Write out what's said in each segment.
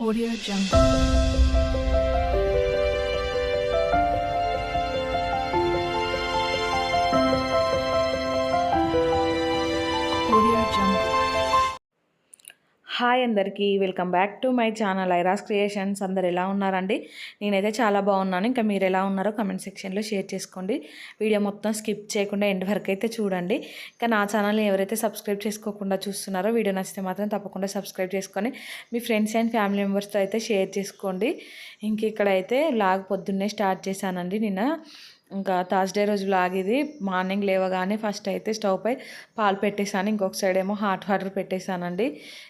Audio Jungle. Hi అందరికీ welcome back to my channel Iras creations. అందరు ఎలా ఉన్నారండి? నేనైతే చాలా బాగున్నాను. ఇంకా మీరు ఎలా ఉన్నారో కమెంట్ సెక్షన్లో షేర్ చేసుకోండి. వీడియో మొత్తం స్కిప్ చేయకుండా ఎండ్ వరకు అయితే చూడండి. ఇంకా నా ఛానల్ని ఎవరైతే సబ్స్క్రైబ్ చేసుకోకుండా చూస్తున్నారో వీడియో నచ్చితే మాత్రం తప్పకుండా సబ్స్క్రైబ్ చేసుకొని మీ ఫ్రెండ్స్ అండ్ ఫ్యామిలీ మెంబర్స్తో అయితే షేర్ చేసుకోండి. ఇంక ఇక్కడైతే లాగ్ పొద్దున్నే స్టార్ట్ చేశానండి నిన్న. ఇంకా థర్స్డే రోజు బ్లాగ్ ఇది. మార్నింగ్ లేవగానే ఫస్ట్ అయితే స్టవ్ పై పాలు పెట్టేశాను. ఇంకొక సైడ్ ఏమో హాట్ వాటర్ పెట్టేశానండి.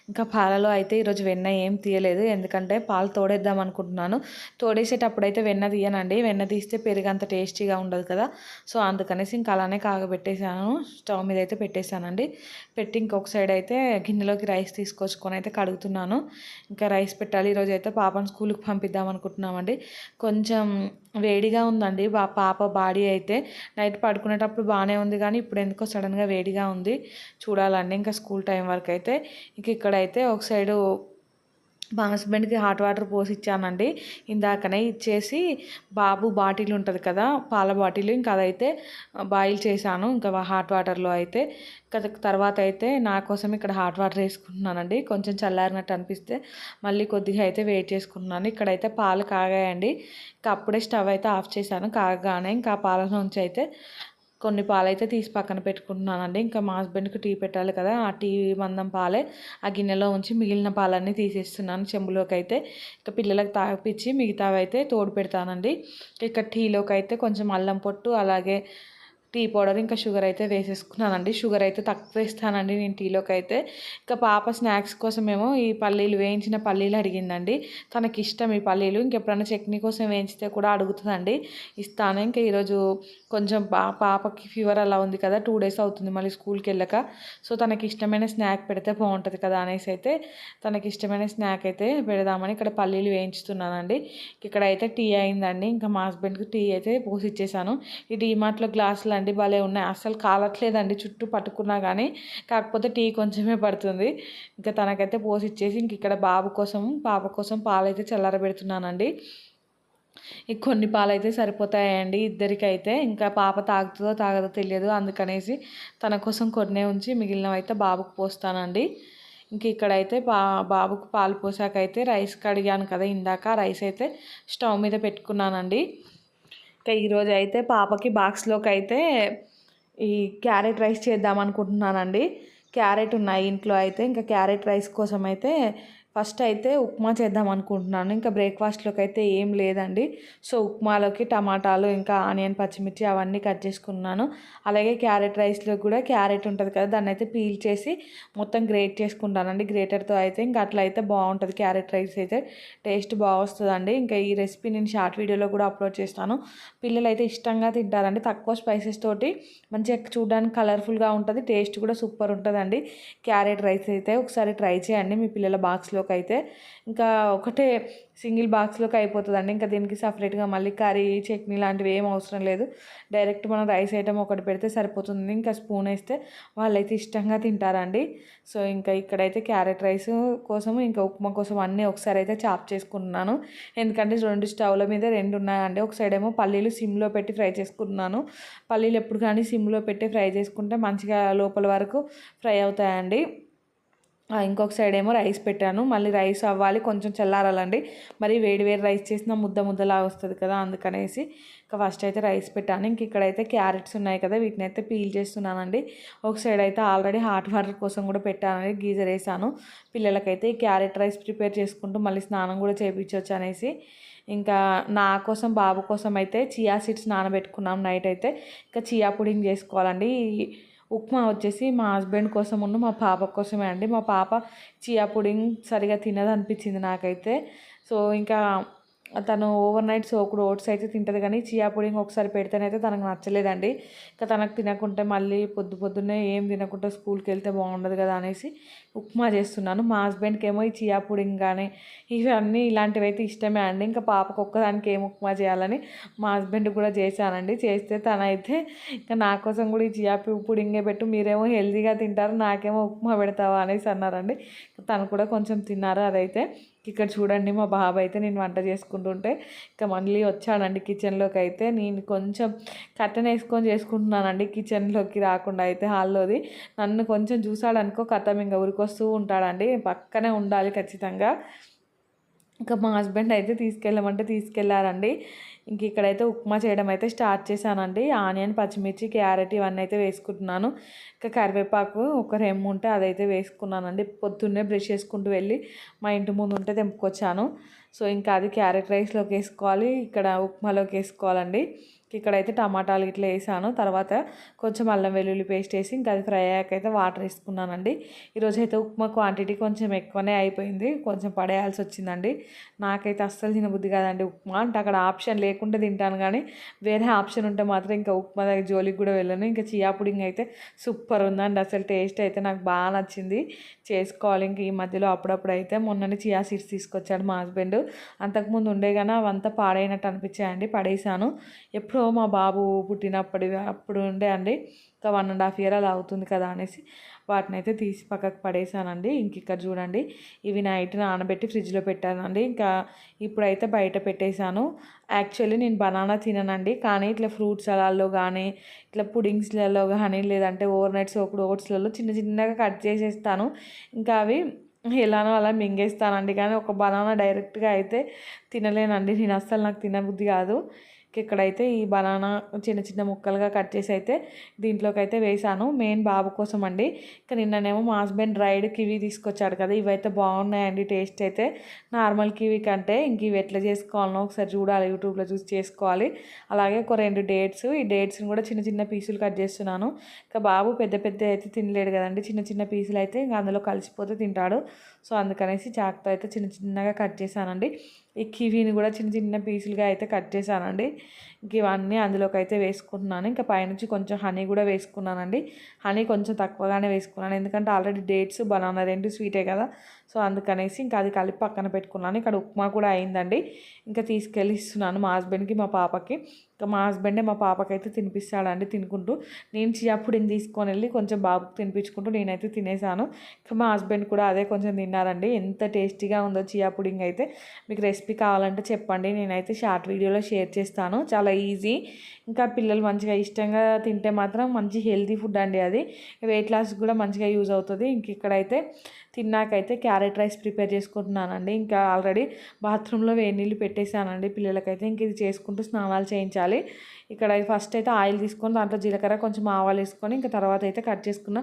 ఇంకా పాలలో అయితే ఈరోజు వెన్న ఏం తీయలేదు. ఎందుకంటే పాలు తోడేద్దాం అనుకుంటున్నాను. తోడేసేటప్పుడు అయితే వెన్న తీయనండి. వెన్న తీస్తే పెరుగు అంత టేస్టీగా ఉండదు కదా. సో అందుకనేసి ఇంకా అలానే కాగబెట్టేశాను. స్టవ్ మీద అయితే పెట్టేశానండి. పెట్టి ఇంకొక సైడ్ అయితే గిన్నెలోకి రైస్ తీసుకొచ్చుకొని అయితే కడుగుతున్నాను. ఇంకా రైస్ పెట్టాలి. ఈరోజు అయితే పాపను స్కూల్కి పంపిద్దాం అనుకుంటున్నామండి. కొంచెం వేడిగా ఉందండి. బా పాప బాడీ అయితే నైట్ పడుకునేటప్పుడు బాగానే ఉంది కానీ ఇప్పుడు ఎందుకో సడన్గా వేడిగా ఉంది. చూడాలండి. ఇంకా స్కూల్ టైం వరకు అయితే ఇంక ఇక్కడైతే ఒక సైడు మా హస్బెండ్కి హాట్ వాటర్ పోసి ఇచ్చానండి ఇందాకనే ఇచ్చేసి బాబు బాటిల్ ఉంటుంది కదా పాల బాటిల్. ఇంకా అదైతే బాయిల్ చేశాను. ఇంకా హాట్ వాటర్లో అయితే ఇంకా తర్వాత అయితే నా కోసం ఇక్కడ హాట్ వాటర్ వేసుకుంటున్నానండి. కొంచెం చల్లారినట్టు అనిపిస్తే మళ్ళీ కొద్దిగా అయితే వెయిట్ చేసుకుంటున్నాను. ఇక్కడైతే పాలు కాగాయండి. ఇంకా అప్పుడే స్టవ్ అయితే ఆఫ్ చేశాను. కాగానే ఇంకా పాల నుంచి అయితే కొన్ని పాలైతే తీసి పక్కన పెట్టుకుంటున్నానండి. ఇంకా మా హస్బెండ్కి టీ పెట్టాలి కదా ఆ టీ మందం పాలే ఆ గిన్నెలో ఉంచి మిగిలిన పాలన్నీ తీసేస్తున్నాను చెంబులోకి అయితే ఇంకా పిల్లలకు తాగిపించి మిగతావి అయితే తోడు పెడతానండి. ఇక టీలోకి అయితే కొంచెం అల్లం పొట్టు అలాగే టీ పౌడర్ ఇంకా షుగర్ అయితే వేసేసుకున్నానండి. షుగర్ అయితే తక్కువ వేస్తానండి నేను టీలోకి అయితే. ఇంకా పాప స్నాక్స్ కోసమేమో ఈ పల్లీలు వేయించిన పల్లీలు అడిగిందండి. తనకి ఇష్టం ఈ పల్లీలు. ఇంకెప్పుడైనా చట్నీ కోసం వేయించితే కూడా అడుగుతుందండి. ఇస్తాను. ఇంకా ఈరోజు కొంచెం పా పాపకి ఫీవర్ అలా ఉంది కదా టూ డేస్ అవుతుంది మళ్ళీ స్కూల్కి వెళ్ళక. సో తనకి ఇష్టమైన స్నాక్ పెడితే బాగుంటుంది కదా అనేసి అయితే తనకి ఇష్టమైన స్నాక్ అయితే పెడదామని ఇక్కడ పల్లీలు వేయించుతున్నానండి. ఇక్కడ అయితే టీ అయిందండి. ఇంకా మా హస్బెండ్కి టీ అయితే పోసి ఇచ్చేసాను ఈ డీమార్ట్లో గ్లాసులు అండి భలే ఉన్నాయి. అసలు కాలట్లేదండి చుట్టూ పట్టుకున్నా కానీ కాకపోతే టీ కొంచెమే పడుతుంది. ఇంకా తనకైతే పోసి ఇచ్చేసి ఇంక ఇక్కడ బాబు కోసం పాప కోసం పాలైతే చల్లారబెడుతున్నానండి పెడుతున్నానండి. కొన్ని పాలు అయితే సరిపోతాయండి ఇద్దరికైతే. ఇంకా పాప తాగుతుందో తాగదో తెలియదు. అందుకనేసి తన కోసం కొన్నే ఉంచి మిగిలినవి అయితే బాబుకు పోస్తానండి. ఇంక ఇక్కడైతే బా బాబుకు పాలు పోసాకైతే రైస్ కడిగాను కదా ఇందాక. రైస్ అయితే స్టవ్ మీద పెట్టుకున్నానండి. ఇంకా ఈరోజు అయితే పాపకి బాక్స్లోకి అయితే ఈ క్యారెట్ రైస్ చేద్దాం అనుకుంటున్నానండి. క్యారెట్ ఉన్నాయి ఇంట్లో అయితే ఇంకా క్యారెట్ రైస్ కోసం అయితే ఫస్ట్ అయితే ఉప్మా చేద్దాం అనుకుంటున్నాను. ఇంకా బ్రేక్ఫాస్ట్లోకి అయితే ఏం లేదండి. సో ఉప్మాలోకి టమాటాలు ఇంకా ఆనియన్ పచ్చిమిర్చి అవన్నీ కట్ చేసుకున్నాను. అలాగే క్యారెట్ రైస్లో కూడా క్యారెట్ ఉంటుంది కదా దాన్ని అయితే పీల్ చేసి మొత్తం గ్రేట్ చేసుకుంటానండి. గ్రేటర్తో అయితే ఇంకా అట్లా అయితే బాగుంటుంది. క్యారెట్ రైస్ అయితే టేస్ట్ బాగా వస్తుందండి ఇంకా ఈ రెసిపీ నేను షార్ట్ వీడియోలో కూడా అప్లోడ్ చేస్తాను. పిల్లలు అయితే ఇష్టంగా తింటారండి. తక్కువ స్పైసెస్ తోటి మంచిగా చూడడానికి కలర్ఫుల్గా ఉంటుంది. టేస్ట్ కూడా సూపర్ ఉంటుందండి. క్యారెట్ రైస్ అయితే ఒకసారి ట్రై చేయండి. మీ పిల్లల బాక్స్లో బాక్స్లోకి అయితే ఇంకా ఒకటే సింగిల్ బాక్స్లోకి అయిపోతుందండి. ఇంకా దీనికి సపరేట్గా మళ్ళీ కర్రీ చట్నీ లాంటివి ఏం అవసరం లేదు. డైరెక్ట్ మనం రైస్ ఐటమ్ ఒకటి పెడితే సరిపోతుంది. ఇంకా స్పూన్ వేస్తే వాళ్ళైతే ఇష్టంగా తింటారండి. సో ఇంకా ఇక్కడైతే క్యారెట్ రైస్ కోసం ఇంకా ఉప్మా కోసం అన్నీ ఒకసారి అయితే చాప్ చేసుకుంటున్నాను. ఎందుకంటే రెండు స్టవ్ల మీద రెండు ఉన్నాయండి. ఒక సైడ్ ఏమో పల్లీలు సిమ్లో పెట్టి ఫ్రై చేసుకుంటున్నాను. పల్లీలు ఎప్పుడు కానీ సిమ్లో పెట్టి ఫ్రై చేసుకుంటే మంచిగా లోపల వరకు ఫ్రై అవుతాయండి. ఇంకొక సైడ్ ఏమో రైస్ పెట్టాను. మళ్ళీ రైస్ అవ్వాలి కొంచెం చల్లారాలండి. మరి వేడి వేడి రైస్ చేసిన ముద్ద ముద్దలా వస్తుంది కదా అందుకనేసి ఇంకా ఫస్ట్ అయితే రైస్ పెట్టాను. ఇంక ఇక్కడైతే క్యారెట్స్ ఉన్నాయి కదా వీటిని అయితే పీల్ చేస్తున్నానండి. ఒక సైడ్ అయితే ఆల్రెడీ హాట్ వాటర్ కోసం కూడా పెట్టానండి గీజర్ వేసాను. పిల్లలకైతే ఈ క్యారెట్ రైస్ ప్రిపేర్ చేసుకుంటూ మళ్ళీ స్నానం కూడా చేయించవచ్చు అనేసి. ఇంకా నా కోసం బాబు కోసం అయితే చియా సీడ్స్ నానబెట్టుకున్నాం నైట్ అయితే. ఇంకా చియా పుడింగ్ చేసుకోవాలండి. ఉప్మా వచ్చేసి మా హస్బెండ్ కోసం ఉన్న మా పాప కోసమే అండి. మా పాప చియా పుడింగ్ సరిగా తినదు అనిపించింది నాకైతే. సో ఇంకా తను ఓవర్ నైట్ సోకుడు ఓట్స్ అయితే తింటుంది కానీ చియా పుడింగ్ ఒకసారి పెడితేనైతే తనకు నచ్చలేదండి. ఇంకా తనకు తినకుంటే మళ్ళీ పొద్దు పొద్దున్నే ఏం తినకుండా స్కూల్కి వెళ్తే బాగుండదు కదా అనేసి ఉప్మా చేస్తున్నాను. మా హస్బెండ్కి ఏమో ఈ చియా పుడింగ్ కానీ ఇవన్నీ ఇలాంటివి అయితే ఇష్టమే అండి. ఇంకా పాపకు ఒక్కదానికి ఏం ఉప్మా చేయాలని మా హస్బెండ్ కూడా చేశానండి. చేస్తే తనైతే ఇంకా నా కోసం కూడా ఈ చియా పుడింగే పెట్టు మీరేమో హెల్తీగా తింటారు నాకేమో ఉప్మా పెడతావా అనేసి అన్నారండి. తను కూడా కొంచెం తిన్నారు అదైతే. ఇక్కడ చూడండి మా బాబు అయితే నేను వంట చేసుకుంటుంటే ఇంకా మళ్ళీ వచ్చాడండి కిచెన్లోకి అయితే నేను కొంచెం కట్టెన వేసుకొని చేసుకుంటున్నానండి కిచెన్లోకి రాకుండా అయితే హాల్లోది. నన్ను కొంచెం చూసాడనుకో కథం ఇంకా వస్తూ ఉంటాడండి. పక్కనే ఉండాలి ఖచ్చితంగా. ఇంకా మా హస్బెండ్ అయితే తీసుకెళ్ళమంటే తీసుకెళ్ళారండి. ఇంక ఇక్కడైతే ఉప్మా చేయడం అయితే స్టార్ట్ చేశానండి. ఆనియన్ పచ్చిమిర్చి క్యారెట్ ఇవన్నీ అయితే వేసుకుంటున్నాను. ఇంకా కరివేపాకు ఒక రెమ్ము ఉంటే అదైతే వేసుకున్నానండి. పొద్దున్నే బ్రష్ చేసుకుంటూ వెళ్ళి మా ఇంటి ముందు ఉంటే తెంపుకొచ్చాను. సో ఇంకా అది క్యారెట్ రైస్లోకి వేసుకోవాలి. ఇక్కడ ఉప్మాలోకి వేసుకోవాలండి. ఇక్కడైతే టమాటాలు ఇట్లా వేసాను. తర్వాత కొంచెం అల్లం వెల్లుల్లి పేస్ట్ వేసి ఇంకా అది ఫ్రై అయ్యాక అయితే వాటర్ వేసుకున్నానండి. ఈరోజు అయితే ఉప్మా క్వాంటిటీ కొంచెం ఎక్కువనే అయిపోయింది. కొంచెం పడేయాల్సి వచ్చిందండి. నాకైతే అస్సలు తినబుద్ధి కాదండి ఉప్మా. అంటే అక్కడ ఆప్షన్ లేకుంటే తింటాను కానీ వేరే ఆప్షన్ ఉంటే మాత్రం ఇంకా ఉప్మా దగ్గర జోలికి కూడా వెళ్ళను. ఇంకా చియా పుడింగ్ అయితే సూపర్ ఉందండి. అసలు టేస్ట్ అయితే నాకు బాగా నచ్చింది. చేసుకోవాలి. ఇంక ఈ మధ్యలో అప్పుడప్పుడు అయితే మొన్ననే చియా సీడ్స్ తీసుకొచ్చాడు మా హస్బెండ్. అంతకుముందు ఉండే కానీ అవంతా పాడైనట్టు అనిపించాయండి. పడేసాను. ఎప్పుడు సో మా బాబు పుట్టినప్పటి అప్పుడు ఉండే అండి. ఇంకా వన్ అండ్ హాఫ్ ఇయర్ అలా అవుతుంది కదా అనేసి వాటిని అయితే తీసి పక్కకు పడేసానండి. ఇంక ఇక్కడ చూడండి ఇవి నైట్ నానబెట్టి ఫ్రిడ్జ్లో పెట్టానండి. ఇంకా ఇప్పుడైతే బయట పెట్టేశాను. యాక్చువల్లీ నేను బనానా తిననండి కానీ ఇట్లా ఫ్రూట్స్ అలాల్లో కానీ ఇట్లా పుడింగ్స్లలో కానీ లేదంటే ఓవర్ నైట్ సోకుడు ఓట్స్లలో చిన్న చిన్నగా కట్ చేసేస్తాను. ఇంకా అవి ఎలానో అలా మింగేస్తానండి. కానీ ఒక బనానా డైరెక్ట్గా అయితే తినలేనండి. నేను అస్సలు నాకు తినబుద్ధి కాదు. ఇక్కడైతే ఈ బనానా చిన్న చిన్న ముక్కలుగా కట్ చేసి అయితే దీంట్లోకి అయితే వేసాను మెయిన్ బాబు కోసం అండి. ఇంకా నిన్ననేమో మా హస్బెండ్ డ్రైడ్ కివీ తీసుకొచ్చాడు కదా ఇవైతే బాగున్నాయండి టేస్ట్ అయితే. నార్మల్ కివీ కంటే ఇంక ఇవి ఎట్లా చేసుకోవాలనో ఒకసారి చూడాలి యూట్యూబ్లో చూసి చేసుకోవాలి. అలాగే ఒక రెండు డేట్స్ ఈ డేట్స్ని కూడా చిన్న చిన్న పీసులు కట్ చేస్తున్నాను. ఇంకా బాబు పెద్ద పెద్ద అయితే తినలేడు కదండి చిన్న చిన్న పీసులు అయితే ఇంకా అందులో కలిసిపోతే తింటాడు. సో అందుకనేసి చాక్తో అయితే చిన్న చిన్నగా కట్ చేశానండి. ఈ కివీని కూడా చిన్న చిన్న పీసులుగా అయితే కట్ చేశానండి. ఇంక ఇవన్నీ అందులోకి అయితే వేసుకుంటున్నాను. ఇంకా పైనుంచి కొంచెం హనీ కూడా వేసుకున్నానండి. హనీ కొంచెం తక్కువగానే వేసుకున్నాను. ఎందుకంటే ఆల్రెడీ డేట్స్ బనానా రెండు స్వీటే కదా. సో అందుకనేసి ఇంకా అది కలిపి పక్కన పెట్టుకున్నాను. ఇక్కడ ఉప్మా కూడా అయిందండి. ఇంకా తీసుకెళ్ళి ఇస్తున్నాను మా హస్బెండ్కి మా పాపకి. ఇంకా మా హస్బెండే మా పాపకైతే తినిపిస్తాడండి తినుకుంటూ. నేను చియాపుడిని తీసుకొని వెళ్ళి కొంచెం బాబుకి తినిపించుకుంటూ నేనైతే తినేసాను. ఇంకా మా హస్బెండ్ కూడా అదే కొంచెం తిన్నారండి. ఎంత టేస్టీగా ఉందో చియా పుడింగ్ అయితే. మీకు రెసిపీ కావాలంటే చెప్పండి. నేనైతే షార్ట్ వీడియోలో షేర్ చేస్తాను. చాలా ఈజీ. ఇంకా పిల్లలు మంచిగా ఇష్టంగా తింటే మాత్రం మంచి హెల్తీ ఫుడ్ అండి అది. వెయిట్ లాస్ కూడా మంచిగా యూజ్ అవుతుంది. ఇంక ఇక్కడైతే తిన్నాకైతే క్యారెట్ రైస్ ప్రిపేర్ చేసుకుంటున్నానండి. ఇంకా ఆల్రెడీ బాత్రూంలో వేడి నీళ్ళు పెట్టేశానండి. పిల్లలకైతే ఇంక ఇది చేసుకుంటూ స్నానాలు చేయించాలి. ఇక్కడ ఫస్ట్ అయితే ఆయిల్ తీసుకొని దాంట్లో జీలకర్ర కొంచెం ఆవాలు వేసుకొని ఇంకా తర్వాత అయితే కట్ చేసుకున్న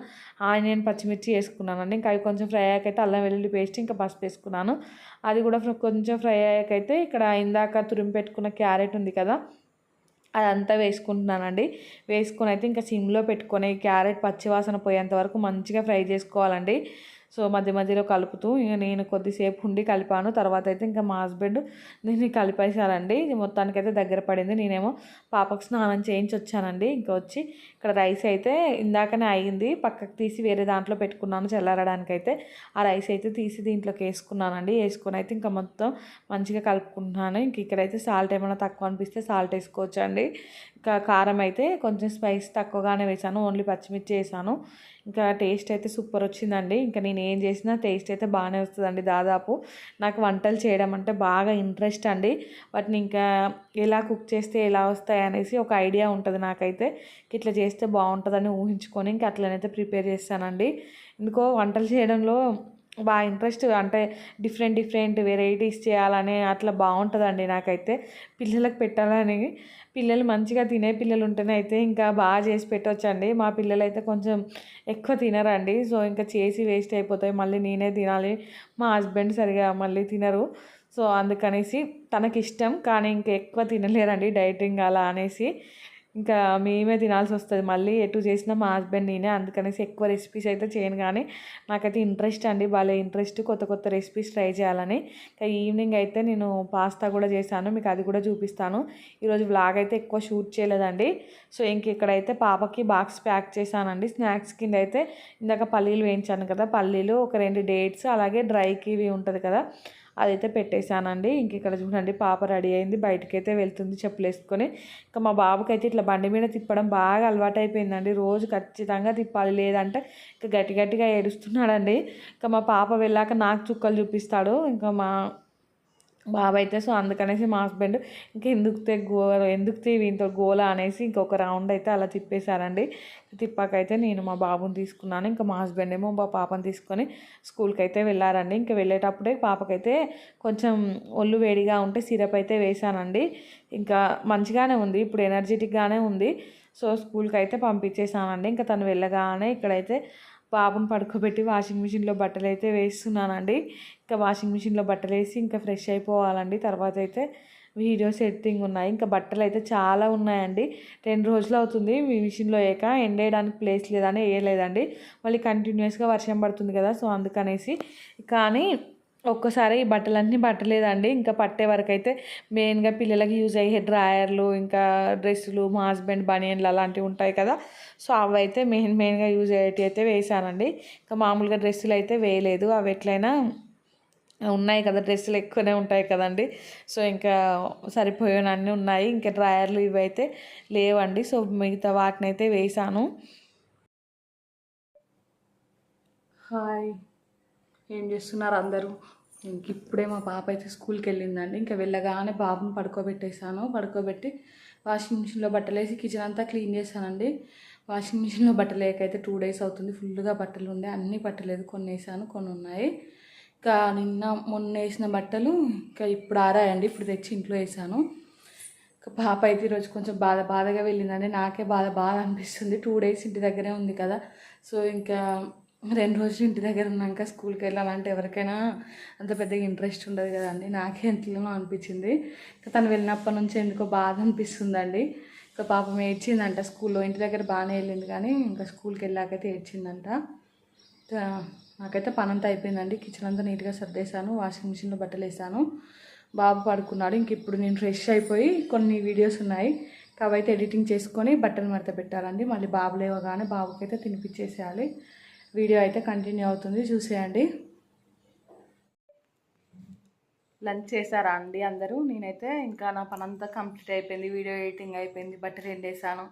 ఆనియన్ పచ్చిమిర్చి వేసుకున్నానండి. ఇంకా అవి కొంచెం ఫ్రై అయ్యాకైతే అల్లం వెల్లుల్లి పేస్ట్ ఇంకా పసుపు వేసుకున్నాను. అది కూడా కొంచెం ఫ్రై అయ్యాకైతే ఇక్కడ ఇందాక తురిమి పెట్టుకున్న క్యారెట్ ఉంది కదా అదంతా వేసుకుంటున్నానండి. వేసుకొని అయితే ఇంకా సిమ్లో పెట్టుకొని క్యారెట్ పచ్చివాసన పోయేంత వరకు మంచిగా ఫ్రై చేసుకోవాలండి. సో మధ్య మధ్యలో కలుపుతూ ఇక నేను కొద్దిసేపు ఉండి కలిపాను. తర్వాత అయితే ఇంకా మా హస్బెండ్ దీన్ని కలిపేశారండి. మొత్తానికైతే దగ్గర పడింది. నేనేమో పాపకు స్నానం చేయించి వచ్చానండి. ఇంకా వచ్చి ఇక్కడ రైస్ అయితే ఇందాకనే అయింది. పక్కకు తీసి వేరే దాంట్లో పెట్టుకున్నాను చల్లారడానికి అయితే ఆ రైస్ అయితే తీసి దీంట్లోకి వేసుకున్నానండి. వేసుకొని అయితే ఇంకా మొత్తం మంచిగా కలుపుకుంటున్నాను. ఇంక ఇక్కడైతే సాల్ట్ ఏమైనా తక్కువ అనిపిస్తే సాల్ట్ వేసుకోవచ్చు అండి ఇంకా కారం అయితే కొంచెం స్పైస్ తక్కువగానే వేసాను. ఓన్లీ పచ్చిమిర్చి వేసాను. ఇంకా టేస్ట్ అయితే సూపర్ వచ్చిందండి. ఇంకా నేను ఏం చేసినా టేస్ట్ అయితే బాగానే వస్తుందండి దాదాపు. నాకు వంటలు చేయడం అంటే బాగా ఇంట్రెస్ట్ అండి. వాటిని ఇంకా ఎలా కుక్ చేస్తే ఎలా వస్తాయి అనేసి ఒక ఐడియా ఉంటుంది నాకైతే. ఇట్లా చేస్తే బాగుంటుందని ఊహించుకొని ఇంకా అట్లనైతే ప్రిపేర్ చేస్తానండి. ఎందుకో వంటలు చేయడంలో బాగా ఇంట్రెస్ట్ అంటే డిఫరెంట్ డిఫరెంట్ వెరైటీస్ చేయాలని అట్లా బాగుంటుందండి నాకైతే. పిల్లలకు పెట్టాలని పిల్లలు మంచిగా తినే పిల్లలు ఉంటేనే అయితే ఇంకా బాగా చేసి పెట్టవచ్చండి మా పిల్లలు అయితే కొంచెం ఎక్కువ తినరండి. సో ఇంకా చేసి వేస్ట్ అయిపోతాయి. మళ్ళీ నేనే తినాలి. మా హస్బెండ్ సరిగా మళ్ళీ తినరు. సో అందుకనేసి తనకి ఇష్టం కానీ ఇంకా ఎక్కువ తినలేరండి డైటింగ్ అలా అనేసి. ఇంకా మేమే తినాల్సి వస్తుంది. మళ్ళీ ఎటు చేసినా మా హస్బెండ్ నేనే. అందుకనేసి ఎక్కువ రెసిపీస్ అయితే చేయను కానీ నాకైతే ఇంట్రెస్ట్ అండి. భలే ఇంట్రెస్ట్ కొత్త కొత్త రెసిపీస్ ట్రై చేయాలని. ఇంకా ఈవినింగ్ అయితే నేను పాస్తా కూడా చేశాను. మీకు అది కూడా చూపిస్తాను. ఈరోజు వ్లాగ్ అయితే ఎక్కువ షూట్ చేయలేదండి. సో ఇంక ఇక్కడైతే పాపకి బాక్స్ ప్యాక్ చేశానండి. స్నాక్స్ కింద అయితే ఇందాక పల్లీలు వేయించాను కదా. పల్లీలు ఒక రెండు డేట్స్ అలాగే డ్రై కివి ఉంటుంది కదా. అదైతే పెట్టేశానండి. ఇంక ఇక్కడ చూడండి పాప రెడీ అయింది. బయటకైతే వెళ్తుంది చెప్పులు వేసుకొని. ఇంకా మా బాబుకైతే ఇట్లా బండి మీద తిప్పడం బాగా అలవాటు అయిపోయిందండి రోజు ఖచ్చితంగా తిప్పాలి. లేదంటే ఇంకా గట్టి గట్టిగా ఏడుస్తున్నాడండి. ఇంకా మా పాప వెళ్ళాక నాకు చుక్కలు చూపిస్తాడు. ఇంకా మా బాబు అయితే సో అందుకనేసి మా హస్బెండ్ ఇంకా ఎందుకు తే గో ఎందుకు తీ గోల అనేసి ఇంకొక రౌండ్ అయితే అలా తిప్పేశారండి. తిప్పాకైతే నేను మా బాబుని తీసుకున్నాను. ఇంకా మా హస్బెండ్ ఏమో మా పాపని తీసుకొని స్కూల్కి అయితే వెళ్ళారండి. ఇంకా వెళ్ళేటప్పుడే పాపకైతే కొంచెం ఒళ్ళు వేడిగా ఉంటే సిరప్ అయితే వేశానండి. ఇంకా మంచిగానే ఉంది. ఇప్పుడు ఎనర్జెటిక్గానే ఉంది. సో స్కూల్కి అయితే పంపించేసానండి ఇంకా తను వెళ్ళగానే ఇక్కడైతే పాపను పడుకోబెట్టి వాషింగ్ మిషన్లో బట్టలు అయితే వేస్తున్నానండి. ఇంకా వాషింగ్ మిషన్లో బట్టలు వేసి ఇంకా ఫ్రెష్ అయిపోవాలండి. తర్వాత అయితే వీడియోస్ ఎడిటింగ్ ఉన్నాయి. ఇంకా బట్టలు అయితే చాలా ఉన్నాయండి. రెండు రోజులు అవుతుంది మీ మిషన్లో వేయక. ఎండేయడానికి ప్లేస్ లేదని వేయలేదండి. మళ్ళీ కంటిన్యూస్గా వర్షం పడుతుంది కదా సో అందుకనేసి. కానీ ఒక్కసారి ఈ బట్టలన్నీ పట్టలేదండి. ఇంకా పట్టే వరకు అయితే మెయిన్గా పిల్లలకి యూజ్ అయ్యే డ్రాయర్లు ఇంకా డ్రెస్సులు మా హస్బెండ్ బనియన్లు అలాంటివి ఉంటాయి కదా. సో అవి అయితే మెయిన్ మెయిన్గా యూజ్ అయ్యేటి అయితే వేసానండి ఇంకా మామూలుగా డ్రెస్సులు అయితే వేయలేదు. అవి ఎట్లయినా ఉన్నాయి కదా డ్రెస్సులు ఎక్కువనే ఉంటాయి కదండి. సో ఇంకా సరిపోయినన్నీ ఉన్నాయి. ఇంకా డ్రాయర్లు ఇవి అయితే లేవండి. సో మిగతా వాటిని అయితే వేసాను హాయ్. ఏం చేస్తున్నారు అందరూ? ఇంక ఇప్పుడే మా పాప అయితే స్కూల్కి వెళ్ళిందండి. ఇంకా వెళ్ళగానే బాబుని పడుకోబెట్టేశాను. పడుకోబెట్టి వాషింగ్ మిషన్లో బట్టలు వేసి కిచెన్ అంతా క్లీన్ చేశానండి. వాషింగ్ మిషన్లో బట్టలు వేయకైతే టూ డేస్ అవుతుంది. ఫుల్గా బట్టలు ఉండే అన్నీ పట్టలేదు కొన్ని వేసాను కొన్ని ఉన్నాయి. ఇంకా నిన్న మొన్న వేసిన బట్టలు ఇంకా ఇప్పుడు ఆరాయండి. ఇప్పుడు తెచ్చి ఇంట్లో వేసాను. ఇంకా పాప అయితే ఈరోజు కొంచెం బాధ బాధగా వెళ్ళిందండి. నాకే బాధ బాధ అనిపిస్తుంది. టూ డేస్ ఇంటి దగ్గరే ఉంది కదా. సో ఇంకా రెండు రోజులు ఇంటి దగ్గర ఉన్నాక స్కూల్కి వెళ్ళాలంటే ఎవరికైనా అంత పెద్దగా ఇంట్రెస్ట్ ఉండదు కదండి. నాకే ఎంతలోనో అనిపించింది. ఇంకా తను వెళ్ళినప్పటి నుంచి ఎందుకో బాధ అనిపిస్తుందండి. ఇంకా పాపం ఏడ్చిందంట స్కూల్లో ఇంటి దగ్గర బాగానే వెళ్ళింది కానీ ఇంకా స్కూల్కి వెళ్ళాకైతే ఏడ్చిందంట. నాకైతే పని అంతా అయిపోయిందండి. కిచెన్ అంతా నీట్గా సర్దేశాను. వాషింగ్ మిషన్లో బట్టలు వేసాను బాబు పడుకున్నాడు. ఇంక ఇప్పుడు నేను ఫ్రెష్ అయిపోయి కొన్ని వీడియోస్ ఉన్నాయి. అవైతే ఎడిటింగ్ చేసుకొని బట్టలు మడత పెట్టాలండి. మళ్ళీ బాబు లేవగానే బాబుకైతే తినిపించేసేయాలి వీడియో అయితే కంటిన్యూ అవుతుంది. చూసేయండి. లంచ్ చేశారా అండి అందరూ? నేనైతే ఇంకా నా పనంతా కంప్లీట్ అయిపోయింది. వీడియో ఎడిటింగ్ అయిపోయింది. బట్టలు ఎండేసాను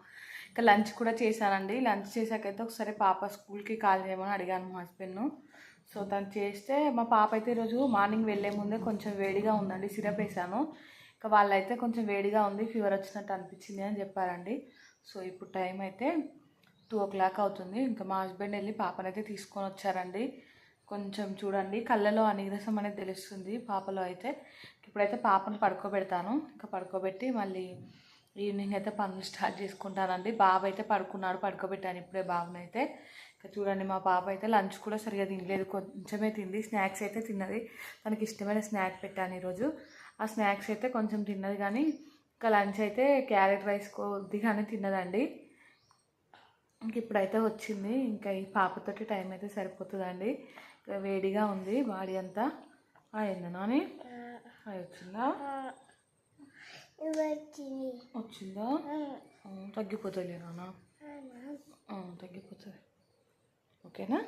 ఇంకా లంచ్ కూడా చేశానండి. లంచ్ చేశాకైతే ఒకసారి పాప స్కూల్కి కాల్ చేయమని అడిగాను మా హస్బెండ్ను. సో తను చేస్తే మా పాప అయితే ఈరోజు మార్నింగ్ వెళ్ళే ముందే కొంచెం వేడిగా ఉందండి. సిరప్ వేసాను ఇంకా వాళ్ళైతే కొంచెం వేడిగా ఉంది. ఫీవర్ వచ్చినట్టు అనిపించింది అని చెప్పారండి. సో ఇప్పుడు టైం అయితే టూ ఓ క్లాక్ అవుతుంది. ఇంకా మా హస్బెండ్ వెళ్ళి పాపనైతే తీసుకొని వచ్చారండి. కొంచెం చూడండి కళ్ళలో అనిరసం అనేది తెలుస్తుంది పాపలో అయితే. ఇప్పుడైతే పాపను పడుకోబెడతాను. ఇంకా పడుకోబెట్టి మళ్ళీ ఈవినింగ్ అయితే పనులు స్టార్ట్ చేసుకుంటానండి. బాబు అయితే పడుకున్నాడు పడుకోబెట్టాను ఇప్పుడే బాబునైతే ఇంకా చూడండి మా పాప అయితే లంచ్ కూడా సరిగా తినలేదు కొంచెమే తింది. స్నాక్స్ అయితే తిన్నది. తనకి ఇష్టమైన స్నాక్ పెట్టాను ఈరోజు. ఆ స్నాక్స్ అయితే కొంచెం తిన్నది కానీ ఇంకా లంచ్ అయితే క్యారెట్ రైస్ కొద్దిగానే తిన్నదండి. ఇంక ఇప్పుడైతే వచ్చింది. ఇంకా ఈ పాపతోటి టైం అయితే సరిపోతుందండి వేడిగా ఉంది బాడీ అంతా. అయిందా నాని అది వచ్చిందా? వచ్చిందా? తగ్గిపోతుంది నాన్న. తగ్గిపోతుంది ఓకేనా?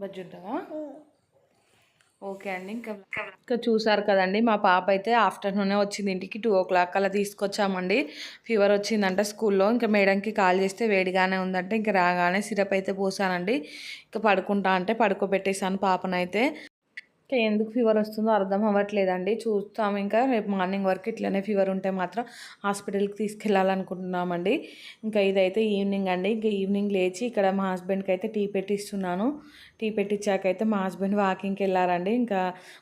బజ్జి ఉంటావా ఓకే అండి. ఇంకా ఇంకా చూసారు కదండి మా పాప అయితే ఆఫ్టర్నూనే వచ్చింది ఇంటికి టూ ఓ క్లాక్ అలా తీసుకొచ్చామండి. ఫీవర్ వచ్చిందంట స్కూల్లో ఇంకా మేడంకి కాల్ చేస్తే వేడిగానే ఉందంటే ఇంకా రాగానే సిరప్ అయితే పోసానండి. ఇంకా పడుకుంటా అంటే పడుకోబెట్టేశాను పాపనైతే. ఇంకా ఎందుకు ఫీవర్ వస్తుందో అర్థం అవ్వట్లేదండి చూస్తాం ఇంకా రేపు మార్నింగ్ వరకు ఇట్లనే ఫీవర్ ఉంటే మాత్రం హాస్పిటల్కి తీసుకెళ్ళాలనుకుంటున్నామండి. ఇంకా ఇదైతే ఈవినింగ్ అండి ఇంకా ఈవినింగ్ లేచి ఇక్కడ మా హస్బెండ్కి అయితే టీ పెట్టిస్తున్నాను. టీ పెట్టించాకైతే మా హస్బెండ్ వాకింగ్కి వెళ్ళారండి ఇంకా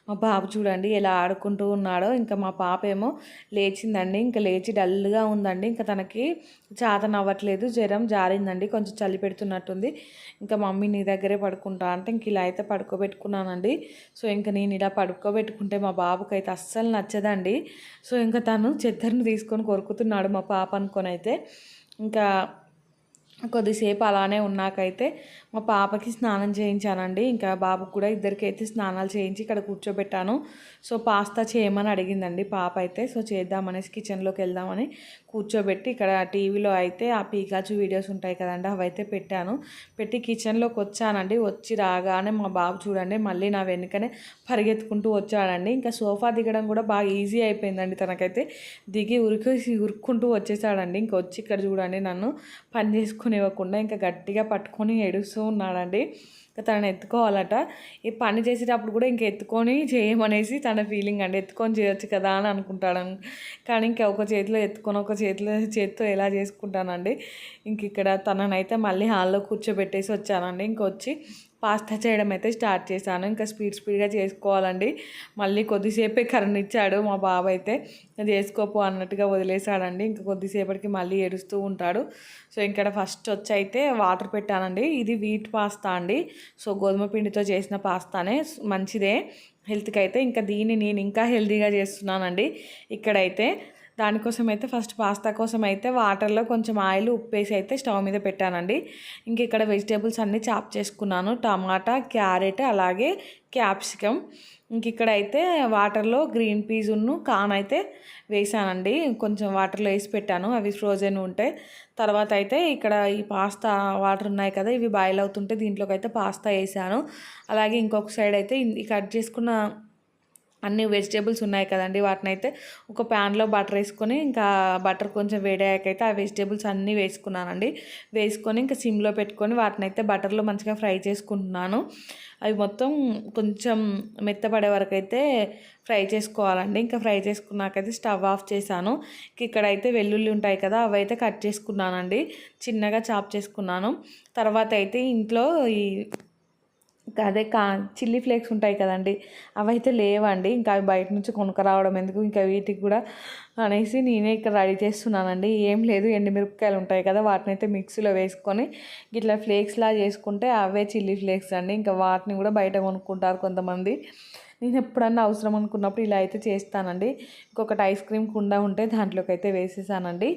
మా బాబు చూడండి ఎలా ఆడుకుంటూ ఉన్నాడో ఇంకా మా పాప ఏమో లేచిందండి. ఇంకా లేచి డల్గా ఉందండి. ఇంకా తనకి చాతన అవ్వట్లేదు జ్వరం జారిందండి కొంచెం చలి పెడుతున్నట్టుంది. ఇంకా మమ్మీ నీ దగ్గరే పడుకుంటా అంటే ఇంక ఇలా అయితే పడుకోబెట్టుకున్నానండి. సో ఇంకా నేను ఇలా పడుకోబెట్టుకుంటే మా బాబుకి అయితే అస్సలు నచ్చదండి. సో ఇంకా తను చెద్దరిని తీసుకొని కొరుకుతున్నాడు మా పాప అనుకొని అయితే ఇంకా కొద్దిసేపు అలానే ఉన్నాకైతే మా పాపకి స్నానం చేయించానండి. ఇంకా బాబుకి కూడా ఇద్దరికి అయితే స్నానాలు చేయించి ఇక్కడ కూర్చోబెట్టాను. సో పాస్తా చేయమని అడిగిందండి పాప అయితే. సో చేద్దామనేసి కిచెన్లోకి వెళ్దామని కూర్చోబెట్టి ఇక్కడ టీవీలో అయితే ఆ పీకాచు వీడియోస్ ఉంటాయి కదండి అవైతే పెట్టాను. పెట్టి కిచెన్లోకి వచ్చానండి. వచ్చి రాగానే మా బాబు చూడండి మళ్ళీ నా వెనుకనే పరిగెత్తుకుంటూ వచ్చాడండి. ఇంకా సోఫా దిగడం కూడా బాగా ఈజీ అయిపోయిందండి తనకైతే. దిగి ఉరికి ఉరుక్కుంటూ వచ్చేసాడండి. ఇంక వచ్చి ఇక్కడ చూడండి నన్ను పని చేసుకునివ్వకుండా ఇంకా గట్టిగా పట్టుకొని ఏడుస్తూ ఉన్నాడండి. తనని ఎత్తుకోవాలట. ఈ పని చేసేటప్పుడు కూడా ఇంక ఎత్తుకొని చేయమనేసి తన ఫీలింగ్ అండి. ఎత్తుకొని చేయొచ్చు కదా అని అనుకుంటాడు. కానీ ఇంక ఒక చేతిలో ఎత్తుకొని ఒక చేతిలో చేతితో ఎలా చేసుకుంటానండి? ఇంక ఇక్కడ తననైతే మళ్ళీ హాల్లో కూర్చోబెట్టేసి వచ్చానండి. ఇంకొచ్చి పాస్తా చేయడం అయితే స్టార్ట్ చేశాను. ఇంకా స్పీడ్ స్పీడ్గా చేసుకోవాలండి. మళ్ళీ కొద్దిసేపే కరెంట్ ఇచ్చాడు మా బాబు అయితే చేసుకోపో అన్నట్టుగా వదిలేశాడండి. ఇంకా కొద్దిసేపటికి మళ్ళీ ఏడుస్తూ ఉంటాడు. సో ఇక్కడ ఫస్ట్ వచ్చి అయితే వాటర్ పెట్టానండి. ఇది వీట్ పాస్తా అండి. సో గోధుమ పిండితో చేసిన పాస్తానే మంచిదే. హెల్త్కి అయితే ఇంకా దీన్ని నేను ఇంకా హెల్తీగా చేస్తున్నానండి. ఇక్కడైతే దానికోసం అయితే ఫస్ట్ పాస్తా కోసం అయితే వాటర్లో కొంచెం ఆయిల్ ఉప్పేసి అయితే స్టవ్ మీద పెట్టానండి. ఇంక ఇక్కడ వెజిటేబుల్స్ అన్నీ చాప్ చేసుకున్నాను. టమాటా క్యారెట్ అలాగే క్యాప్సికమ్. ఇంక ఇక్కడ అయితే వాటర్లో గ్రీన్ పీజును కాన్ అయితే వేసానండి. కొంచెం వాటర్లో వేసి పెట్టాను. అవి ఫ్రోజన్ ఉంటే తర్వాత అయితే ఇక్కడ ఈ పాస్తా వాటర్ ఉన్నాయి కదా ఇవి బాయిల్ అవుతుంటే దీంట్లోకి అయితే పాస్తా వేసాను. అలాగే ఇంకొక సైడ్ అయితే ఈ కట్ చేసుకున్న అన్ని వెజిటేబుల్స్ ఉన్నాయి కదండి. వాటిని అయితే ఒక ప్యాన్లో బటర్ వేసుకొని ఇంకా బటర్ కొంచెం వేడాకైతే ఆ వెజిటేబుల్స్ అన్నీ వేసుకున్నానండి. వేసుకొని ఇంకా సిమ్లో పెట్టుకొని వాటిని అయితే బటర్లో మంచిగా ఫ్రై చేసుకుంటున్నాను. అవి మొత్తం కొంచెం మెత్తపడే వరకు అయితే ఫ్రై చేసుకోవాలండి. ఇంకా ఫ్రై చేసుకున్నాకైతే స్టవ్ ఆఫ్ చేశాను. ఇక్కడైతే వెల్లుల్లి ఉంటాయి కదా అవి అయితే కట్ చేసుకున్నానండి. చిన్నగా చాప్ చేసుకున్నాను. తర్వాత అయితే ఇంట్లో ఈ అదే కా చిల్లీ ఫ్లేక్స్ ఉంటాయి కదండి అవి అయితే లేవండి. ఇంకా అవి బయట నుంచి కొనుక్కరావడం ఎందుకు ఇంకా వీటికి కూడా అనేసి నేనే ఇక్కడ రెడీ చేస్తున్నానండి. ఏం లేదు ఎండుమిరపకాయలు ఉంటాయి కదా వాటిని అయితే మిక్సీలో వేసుకొని ఇట్లా ఫ్లేక్స్లా చేసుకుంటే అవే చిల్లీ ఫ్లేక్స్ అండి. ఇంకా వాటిని కూడా బయట కొనుక్కుంటారు కొంతమంది. నేను ఎప్పుడన్నా అవసరం అనుకున్నప్పుడు ఇలా అయితే చేస్తానండి. ఇంకొకటి ఐస్ క్రీమ్ కుండ ఉంటే దాంట్లోకి అయితే వేసేసానండి.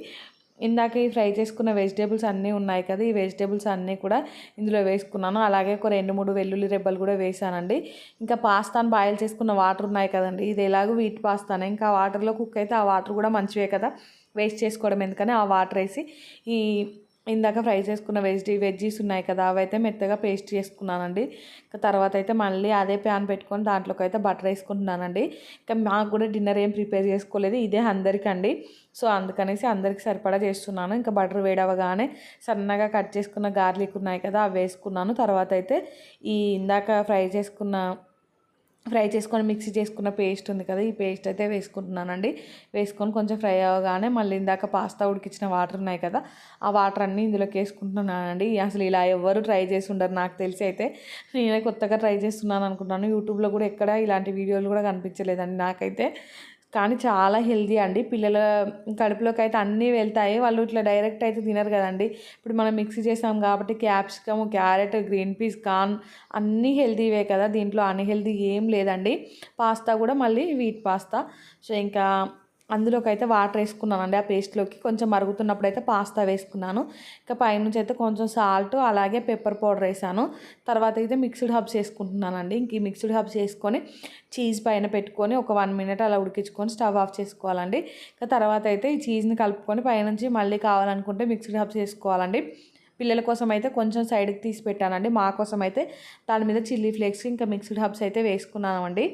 ఇందాక ఈ ఫ్రై చేసుకున్న వెజిటేబుల్స్ అన్నీ ఉన్నాయి కదా ఈ వెజిటేబుల్స్ అన్నీ కూడా ఇందులో వేసుకున్నాను. అలాగే ఒక రెండు మూడు వెల్లుల్లి రెబ్బలు కూడా వేసానండి. ఇంకా పాస్తాను బాయిల్ చేసుకున్న వాటర్ ఉన్నాయి కదండి ఇది ఎలాగో వీట్ పాస్తాను. ఇంకా వాటర్లో కుక్ అయితే ఆ వాటర్ కూడా మంచివే కదా వేస్ట్ చేసుకోవడం ఎందుకని ఆ వాటర్ వేసి ఈ ఇందాక ఫ్రై చేసుకున్న వెజిటీ వెజ్జీస్ ఉన్నాయి కదా అవైతే మెత్తగా పేస్ట్ చేసుకున్నానండి. ఇంకా తర్వాత అయితే మళ్ళీ అదే ప్యాన్ పెట్టుకొని దాంట్లోకి అయితే బటర్ వేసుకుంటున్నానండి. ఇంకా మాకు కూడా డిన్నర్ ఏం ప్రిపేర్ చేసుకోలేదు ఇదే అందరికండి. సో అందుకనేసి అందరికి సరిపడా చేస్తున్నాను. ఇంకా బటర్ వేడవగానే సన్నగా కట్ చేసుకున్న గార్లిక్ ఉన్నాయి కదా అవి వేసుకున్నాను. తర్వాత అయితే ఈ ఇందాక ఫ్రై చేసుకున్న ఫ్రై చేసుకొని మిక్సీ చేసుకున్న పేస్ట్ ఉంది కదా ఈ పేస్ట్ అయితే వేసుకుంటున్నానండి. వేసుకొని కొంచెం ఫ్రై అవ్వగానే మళ్ళీ ఇందాక పాస్తా ఉడికించిన వాటర్ ఉన్నాయి కదా ఆ వాటర్ అన్నీ ఇందులోకి వేసుకుంటున్నానండి. అసలు ఇలా ఎవరు ట్రై చేసి ఉండరు నాకు తెలిసి అయితే. నేనే కొత్తగా ట్రై చేస్తున్నాను అనుకుంటున్నాను. యూట్యూబ్లో కూడా ఎక్కడ ఇలాంటి వీడియోలు కూడా కనిపించలేదండి నాకైతే. కానీ చాలా హెల్దీ అండి. పిల్లల కడుపులోకి అయితే అన్నీ వెళ్తాయి. వాళ్ళు ఇట్లా డైరెక్ట్ అయితే తినరు కదండి. ఇప్పుడు మనం మిక్సీ చేసాం కాబట్టి capsicum carrot green peas corn అన్నీ హెల్తీవే కదా. దీంట్లో అన్హెల్దీ ఏం లేదండి. పాస్తా కూడా మళ్ళీ వీట్ పాస్తా. సో ఇంకా అందులోకి అయితే వాటర్ వేసుకున్నానండి. ఆ పేస్ట్లోకి కొంచెం మరుగుతున్నప్పుడు అయితే పాస్తా వేసుకున్నాను. ఇంకా పైనుంచి అయితే కొంచెం సాల్ట్ అలాగే పెప్పర్ పౌడర్ వేసాను. తర్వాత అయితే మిక్స్డ్ హబ్స్ వేసుకుంటున్నానండి. ఇంక ఈ మిక్స్డ్ హబ్స్ వేసుకొని చీజ్ పైన పెట్టుకొని ఒక వన్ మినిట్ అలా ఉడికించుకొని స్టవ్ ఆఫ్ చేసుకోవాలండి. ఇంకా తర్వాత అయితే ఈ చీజ్ని కలుపుకొని పైనుంచి మళ్ళీ కావాలనుకుంటే మిక్స్డ్ హబ్స్ వేసుకోవాలండి. పిల్లల కోసం అయితే కొంచెం సైడ్కి తీసి పెట్టానండి. మా కోసం అయితే దాని మీద చిల్లీ ఫ్లేక్స్ ఇంకా మిక్స్డ్ హబ్స్ అయితే వేసుకున్నామండి.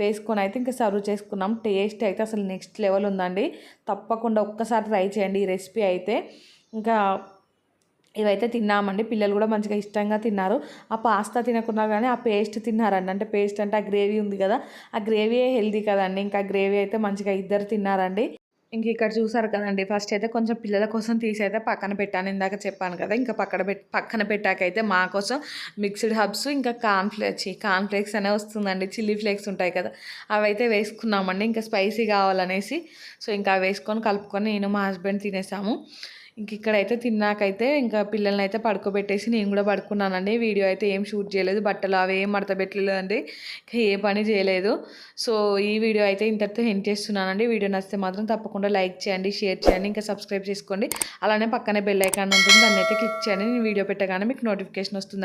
వేసుకొని అయితే ఇంకా సర్వ్ చేసుకున్నాం. టేస్ట్ అయితే అసలు నెక్స్ట్ లెవెల్ ఉందండి. తప్పకుండా ఒక్కసారి ట్రై చేయండి ఈ రెసిపీ అయితే. ఇంకా ఇవైతే తిన్నామండి. పిల్లలు కూడా మంచిగా ఇష్టంగా తిన్నారు. ఆ పాస్తా తినకున్నా కానీ ఆ పేస్ట్ తిన్నారండి. అంటే పేస్ట్ అంటే ఆ గ్రేవీ ఉంది కదా. ఆ గ్రేవీ హెల్దీ కదండి. ఇంకా గ్రేవీ అయితే మంచిగా ఇద్దరు తిన్నారండి. ఇంక ఇక్కడ చూసారు కదండి ఫస్ట్ అయితే కొంచెం పిల్లల కోసం తీసి అయితే పక్కన పెట్టాను. ఇందాక చెప్పాను కదా ఇంకా పక్కన పెట్ పక్కన పెట్టాకైతే మా కోసం మిక్స్డ్ హబ్స్ ఇంకా కార్న్ఫ్లేక్స్ కార్న్ఫ్లేక్స్ అనే వస్తుందండి. చిల్లీ ఫ్లేక్స్ ఉంటాయి కదా అవి అయితే వేసుకున్నామండి. ఇంకా స్పైసీ కావాలనేసి సో ఇంకా వేసుకొని కలుపుకొని నేను మా హస్బెండ్ తినేసాము. ఇంక ఇక్కడైతే తిన్నాకైతే ఇంకా పిల్లల్ని అయితే పడుకోబెట్టేసి నేను కూడా పడుకున్నానండి. వీడియో అయితే ఏం షూట్ చేయలేదు. బట్టలు అవి ఏం మడతబెట్టలేదండి ఇంకా ఏ పని చేయలేదు. సో ఈ వీడియో అయితే ఇంతటితో ఎండ్ చేస్తున్నానండి. వీడియో నచ్చితే మాత్రం తప్పకుండా లైక్ చేయండి షేర్ చేయండి ఇంకా సబ్స్క్రైబ్ చేసుకోండి. అలానే పక్కనే బెల్ ఐకాన్ ఉంటుంది. దాన్ని అయితే క్లిక్ చేయండి. నేను వీడియో పెట్టగానే మీకు నోటిఫికేషన్ వస్తుందండి.